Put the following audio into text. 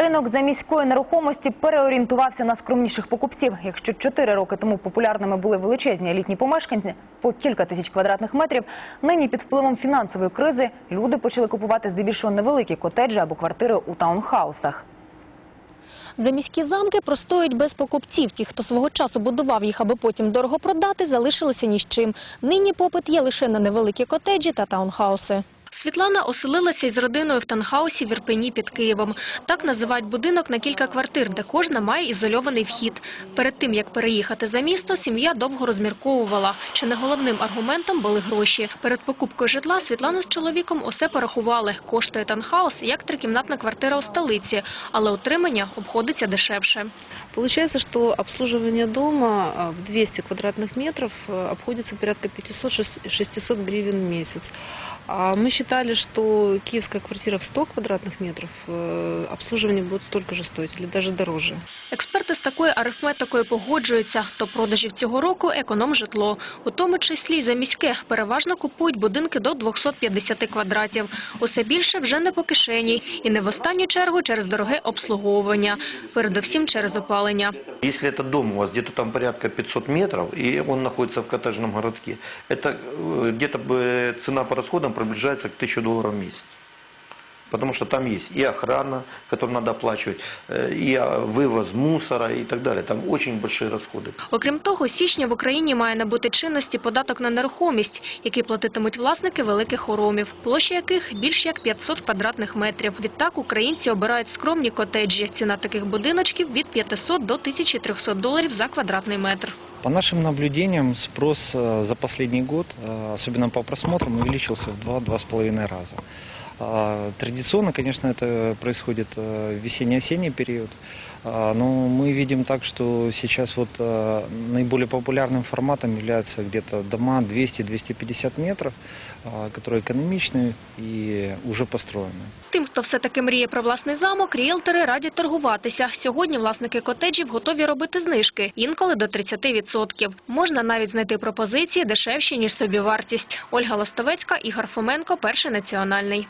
Ринок заміської нерухомості переорієнтувався на скромніших покупців. Якщо чотири роки тому популярними були величезні елітні помешкання по кілька тисяч квадратних метрів, нині під впливом фінансової кризи люди почали купувати здебільшого невеликі котеджі або квартири у таунхаусах. Заміські замки простоють без покупців. Ті, хто свого часу будував їх, аби потім дорого продати, залишилися ні з чим. Нині попит є лише на невеликі котеджі та таунхауси. Світлана оселилася із родиною в таунхаусі в Ірпені під Києвом. Так називають будинок на кілька квартир, де кожна має ізольований вхід. Перед тим, як переїхати за місто, сім'я довго розмірковувала. Чи не головним аргументом були гроші. Перед покупкою житла Світлана з чоловіком усе порахували. Коштує таунхаус, як трикімнатна квартира у столиці, але утримання обходиться дешевше. Получается, что обслуживание дома а, в 200 квадратных метров а, обходится порядка 500-600 гривен в месяц. А мы считали, что киевская квартира в 100 квадратных метров э, обслуживание будет столько же стоить или даже дороже. Експерти з такою арифметикою погоджуються. До продажів цього року економ-житло. У тому числі й за міське. Переважно купують будинки до 250 квадратів. Усе більше вже не по кишені. І не в останню чергу через дороге обслуговування. Передовсім через опалення. Если этот дом у вас где-то там порядка 500 метров, и он находится в коттеджном городке, это э, где-то бы цена по расходам приближается к 1000 долларов в месяц. Потому что там есть и охрана, которую надо оплачивать, э, и а, вывоз мусора и так далее. Там очень большие расходы. Окрім того, з січня в Україні має набути чинності податок на нерухомість, який платитимуть власники великих хоромів, площа яких більш як 500 квадратних метрів. Відтак українці обирають скромні котеджі. Ціна таких будиночків від 500 до 1300 доларів за квадратний метр. По нашим наблюдениям, спрос э, за последний год, э, особенно по просмотрам, увеличился в 2-2,5 раза. А, Традиционно, конечно, это происходит э, в весенне-осенний период, А, но мы видим так, что сейчас вот э, наиболее популярным форматом являются где-то дома 200-250 метров, а, которые экономичные и уже построены. Тим, хто все-таки мріє про власний замок, ріелтори радять торгуватися. Сьогодні власники котеджів готові робити знижки, інколи до 30%. Можна навіть знайти пропозиції дешевші, ніж собівартість. Ольга Ластовецька, Ігор Фоменко, Перший національний.